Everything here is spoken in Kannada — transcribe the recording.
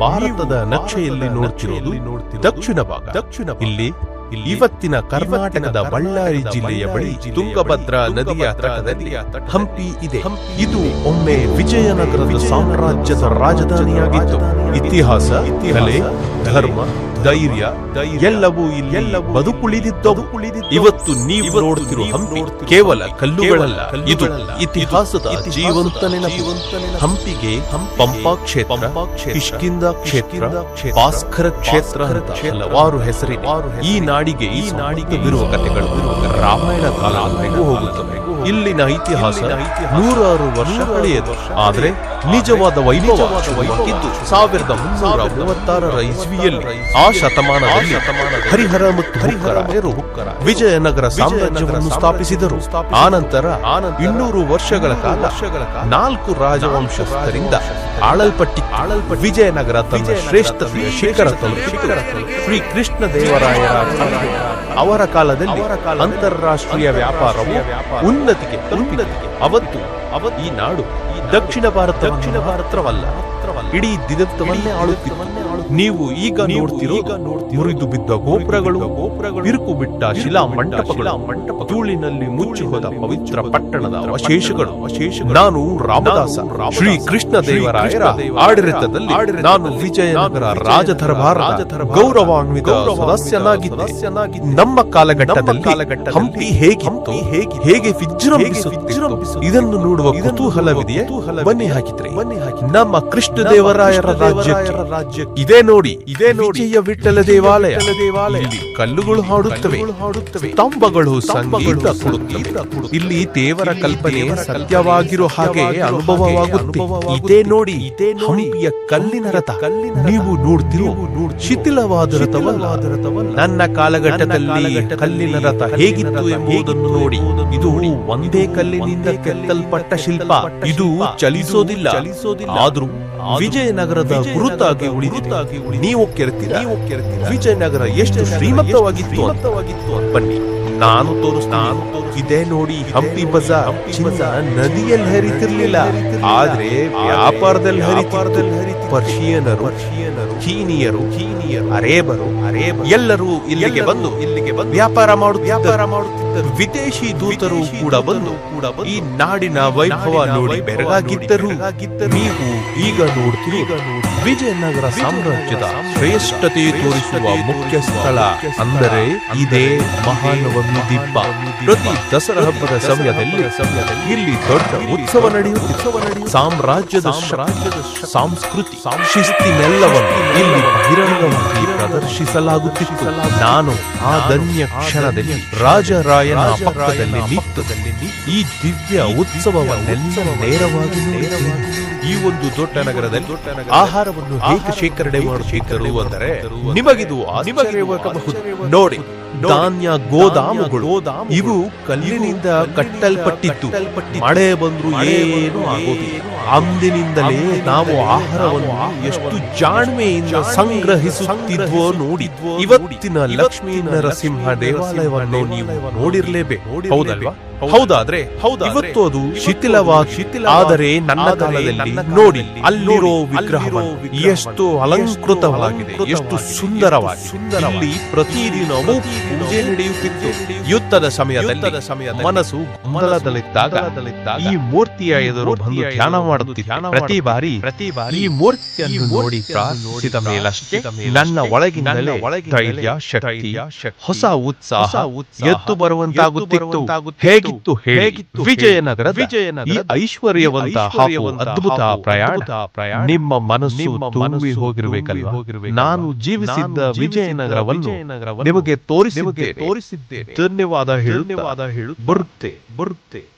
ಭಾರತದ ನಕ್ಷೆಯಲ್ಲಿ ನೋಡ್ತಿರೋದು ದಕ್ಷಿಣ ಭಾಗ. ದಕ್ಷಿಣ ಇಲ್ಲಿ ಇವತ್ತಿನ ಕರ್ನಾಟಕದ ಬಳ್ಳಾರಿ ಜಿಲ್ಲೆಯ ಬಳಿ ತುಂಗಭದ್ರಾ ನದಿಯ ತಟದಲ್ಲಿ ಹಂಪಿ ಇದೆ. ಇದು ಒಮ್ಮೆ ವಿಜಯನಗರದ ಸಾಮ್ರಾಜ್ಯದ ರಾಜಧಾನಿಯಾಗಿತ್ತು. ಇತಿಹಾಸ ಕಲೆ ಧರ್ಮ ಧೈರ್ಯ ಎಲ್ಲವೂ ಇಲ್ಲಿ ಬದುಕುಳಿದಿದ್ದವು. ಇವತ್ತು ನೀವು ನೋಡುತ್ತಿರುವ ಹಂಪಿ ಕೇವಲ ಕಲ್ಲುಗಳಲ್ಲ. ಇದು ಇತಿಹಾಸದ ಜೀವಂತ ಹಂಪಿಗೆ ಪಂಪಾ ಕ್ಷೇತ್ರ ಕಿಷ್ಕಿಂದ ಕ್ಷೇತ್ರ ಭಾಸ್ಕರ ಕ್ಷೇತ್ರ ಹಲವಾರು ಹೆಸರಿನ ಈ ನಾಡಿಗೆ ಈ ನಾಡಿಗೆ ಬಿರುವ ಕಥೆಗಳು ರಾಮಾಯಣ ಕಾಲ ಹೋಗುತ್ತವೆ. ಇಲ್ಲಿನ ಇತಿಹಾಸ ನೂರಾರು ವರ್ಷ ಕಳೆಯದು. ಆದರೆ ನಿಜವಾದ ವೈಭವವಾಗಿದ್ದು ಸಾವಿರದ ಮುನ್ನೂರ ಮೂವತ್ತಾರರ ಇಸ್ವಿಯಲ್ಲಿ ಆ ಶತಮಾನದಲ್ಲಿ ಹರಿಹರ ಮತ್ತು ಹರಿಹರ ಹುಕ್ಕರ ವಿಜಯನಗರ ಸಾಮ್ರಾಜ್ಯವನ್ನು ಸ್ಥಾಪಿಸಿದರು. ಆನಂತರ ಇನ್ನೂರು ವರ್ಷಗಳ ಕಾಲ ನಾಲ್ಕು ರಾಜವಂಶಸ್ಥರಿಂದ ಆಳಲ್ಪಟ್ಟಿ ಆಳಲ್ಪಟ್ಟಿ. ವಿಜಯನಗರ ತನ್ನ ಶ್ರೇಷ್ಠತೆಯ ಶಿಖರ ಶ್ರೀ ಕೃಷ್ಣ ದೇವರಾಯರ ಕಾಲದಲ್ಲಿ ಅವರ ಕಾಲದಲ್ಲಿ ಅಂತಾರಾಷ್ಟ್ರೀಯ ವ್ಯಾಪಾರವು ಉನ್ನತಿಗೆ ಉನ್ನತಿಗೆ ಅವತ್ತು ಅವತ್ತು ಈ ನಾಡು ದಕ್ಷಿಣ ಭಾರತ ದಕ್ಷಿಣ ಭಾರತವಲ್ಲ ಇಡೀ ದಿನತ್ವವನ್ನೇ ಆಳುತ್ತಿತ್ತು. ನೀವು ಈಗ ನೋಡ್ತಿರೋ ಮುರಿದು ಬಿದ್ದ ಗೋಪುರಗಳು ಬಿರುಕು ಬಿಟ್ಟ ಶಿಲಾ ಮಂಟಪಗಳು ಮಂಟಪ ಧೂಳಿನಲ್ಲಿ ಮುಚ್ಚಿ ಹೋದ ಪವಿತ್ರ ಪಟ್ಟಣದ ಅವಶೇಷಗಳು. ನಾನು ರಾಮದಾಸ ಶ್ರೀ ಕೃಷ್ಣ ದೇವರಾಯರ ಆಡಳಿತದಲ್ಲಿ ನಾನು ವಿಜಯನಗರ ರಾಜದರಬಾರ ಗೌರವಾನ್ವಿತ ಸದಸ್ಯನಾಗಿದ್ದೆ. ನಮ್ಮ ಕಾಲಘಟ್ಟದಲ್ಲಿ ಹಂಪಿ ಹೇಗಿತ್ತು? ಹೇಗೆ ಹೇಗೆ ವಿಜೃಂಭಿಸುತ್ತಿತ್ತು? ಇದನ್ನು ನೋಡುವ ಕುತೂಹಲವಿದೆಯೇ? ಬನ್ನಿ ಹಾಕಿದ್ರೆ ನಮ್ಮ ಕೃಷ್ಣ ದೇವರಾಯರ ರಾಜ್ಯ ಇದೇ ನೋಡಿ ಇದೇ ನೋಡಿ. ವಿಠಲ ದೇವಾಲಯ. ದೇವಾಲಯ. ಕಲ್ಲುಗಳು ಹಾಡುತ್ತವೆ. ಸ್ತಂಭಗಳು ಸಂಗೀತ ಕೊಡುತ್ತವೆ. ಇಲ್ಲಿ ದೇವರ ಕಲ್ಪನೆ ಸತ್ಯವಾಗಿರೋ ಹಾಗೆ ಅನುಭವವಾಗುತ್ತೆ. ಇದೇ ನೋಡಿ ಇದೇ ನೋಡಿಯ ಕಲ್ಲಿನ ರಥ. ನೀವು ನೋಡ್ತಿರೋ ಶಿಥಿಲವಾದ ರಥವಲ್ಲ. ನನ್ನ ಕಾಲಘಟ್ಟದಲ್ಲಿ ಕಲ್ಲಿನ ರಥ ಹೇಗಿತ್ತು ಎಂಬುದನ್ನು ನೋಡಿ. ಇದು ಒಂದೇ ಕಲ್ಲಿನಿಂದ ಕೆತ್ತಲ್ಪಟ್ಟ ಶಿಲ್ಪ. ಇದು ಚಲಿಸೋದಿಲ್ಲ. ಆದ್ರೂ ವಿಜಯನಗರದ ಗುರುತಾಗಿ ಉಳಿದಿದೆ. ನೀವು ಕೆರೆತೀರಾ ವಿಜಯನಗರ ಎಷ್ಟು ಶ್ರೀಮಂತವಾಗಿತ್ತು ಅಂತವಾಗಿತ್ತು ಬನ್ನಿ ನಾನು ತೋರಿಸ್ತಾನು. ಇದೇ ನೋಡಿ ಹಂಪಿ ಬಜಾರ್. ನದಿಯಲ್ಲಿ ಹರಿತಿರ್ಲಿಲ್ಲ. ಆದ್ರೆ ವ್ಯಾಪಾರದಲ್ಲಿ ಹರಿಪಾರದಲ್ಲಿ ಹರಿತಿ ಪರ್ಷಿಯನರು ಚೀನಿಯರು ಚೀನಿಯರು ಅರೇಬರು ಅರೇಬರು. ಎಲ್ಲರೂ ಇಲ್ಲಿಗೆ ಬಂದು ಇಲ್ಲಿಗೆ ಬಂದು ವ್ಯಾಪಾರ ಮಾಡು ವ್ಯಾಪಾರ ಮಾಡುತ್ತಿದ್ದರು. ವಿದೇಶಿ ದೂತರು ಕೂಡ ಬಂದು ಕೂಡ ಈ ನಾಡಿನ ವೈಭವ ನೋಡಿ ಬೆರಗಾಗಿದ್ದರು. ನೀವು ಈಗ ನೋಡ್ತೀರಿ. ವಿಜಯನಗರ ಸಾಮ್ರಾಜ್ಯದ ಶ್ರೇಷ್ಠತೆ ತೋರಿಸುವ ಮುಖ್ಯ ಸ್ಥಳ ಅಂದರೆ ಇದೇ ಮಹಾನವಮಿ ದಿಬ್ಬ. ಪ್ರತಿ ದಸರಾ ಹಬ್ಬದ ಸಮಯದಲ್ಲಿ ಇಲ್ಲಿ ದೊಡ್ಡ ಉತ್ಸವ ನಡೆಯುತ್ತಿದೆ. ಸಾಮ್ರಾಜ್ಯದ ರಾಜ್ಯದ ಸಂಸ್ಕೃತಿ ಶಿಸ್ತಿನೆಲ್ಲವನ್ನು ಇಲ್ಲಿ ಬಹಿರಂಗವಾಗಿ ಪ್ರದರ್ಶಿಸಲಾಗುತ್ತಿತ್ತು. ನಾನು ಆ ಧನ್ಯ ಕ್ಷಣದಲ್ಲಿ ರಾಜರಾಯನ ಪಕ್ಕದಲ್ಲಿ ನಿಂತು ಈ ದಿವ್ಯ ಉತ್ಸವವನ್ನೆಲ್ಲ ನೇರವಾಗಿ. ಈ ಒಂದು ದೊಡ್ಡ ನಗರದಲ್ಲಿ ಆಹಾರವನ್ನು ಹೇಗೆ ಶೇಖರಣೆ ಮಾಡುತ್ತಿದ್ದರು ಅಂದರೆ ನಿಮಗಿದು ಆಶ್ಚರ್ಯವಾಗಬಹುದು. ನೋಡಿ ಧಾನ್ಯ ಗೋದಾಮುಗಳು. ಇವು ಕಲ್ಲಿನಿಂದ ಕಟ್ಟಲ್ಪಟ್ಟಿತ್ತು ಮಳೆ ಬಂದ್ರು ಏನು ಆಗೋದಿಲ್ಲ. ಅಂದಿನಿಂದಲೇ ನಾವು ಆಹಾರವನ್ನು ಎಷ್ಟು ಜಾಣ್ಮೆಯಿಂದ ಸಂಗ್ರಹಿಸುತ್ತಿದ್ವೋ ನೋಡಿದ್ವೋ ಇವತ್ತಿನ ಲಕ್ಷ್ಮೀ ನರಸಿಂಹ ದೇವಾಲಯವನ್ನು ನೀವು ನೋಡಿರ್ಲೇಬೇಕು. ಹೌದಲ್ವಾ? ಹೌದಾದ್ರೆ ಹೌದಾ ಇವತ್ತು ಅದು ಶಿಥಿಲವಾಗಿ ಶಿಥಿಲ ಆದರೆ ನನ್ನ ಕಾಲದಲ್ಲಿ ನೋಡಿ ಅಲ್ಲಿರೋ ವಿಗ್ರಹ ಎಷ್ಟು ಅಲಂಕೃತವಾಗಿದೆ ಎಷ್ಟು ಸುಂದರವಾಗಿ ಸುಂದರವಾಗಿ ಪ್ರತಿದಿನವೂ ಪೂಜೆ ನಡೆಯುತ್ತಿತ್ತು. ಯುದ್ಧದ ಸಮಯದಲ್ಲಿ ಸಮಯದ ಮನಸ್ಸು ಗೊಂದಲದಲ್ಲಿದ್ದಾಗ ಈ ಮೂರ್ತಿಯ ಎದುರು ಬಂದು ಧ್ಯಾನ ಮಾಡುತ್ತಿದ್ದ. ಪ್ರತಿ ಬಾರಿ ಪ್ರತಿ ಬಾರಿ ಈ ಮೂರ್ತಿಯನ್ನು ನೋಡಿ ಪ್ರಾರ್ಥಿಸಿದ ಮೇಲಷ್ಟೇ ನನ್ನ ಒಳಗಿನಲ್ಲೇ ಧೈರ್ಯ ಶಕ್ತಿ ಹೊಸ ಉತ್ಸಾಹ ಎದ್ದು ಬರುವಂತಾಗುತ್ತಿತ್ತು. ಹೇಗಿತ್ತು ಹೇಗಿತ್ತು ವಿಜಯನಗರ ವಿಜಯನಗರ ಈ ಐಶ್ವರ್ಯವಂತ ಹಾಗೂ ಅದ್ಭುತ ಪ್ರಯಾಣ. ನಿಮ್ಮ ಮನಸ್ಸು ತುಂಬಿ ಹೋಗಿರಬೇಕಲ್ಲ ನಾನು ಜೀವಿಸಿದ್ದ ವಿಜಯನಗರವನ್ನು ನಿಮಗೆ ತೋರಿಸಿದ್ದೇನೆ. ತೋರಿಸಿದ್ದೇನೆ. ಧನ್ಯವಾದ ಹೇಳುವಾದ ಹೇಳು ಬರುತ್ತೆ ಬರುತ್ತೆ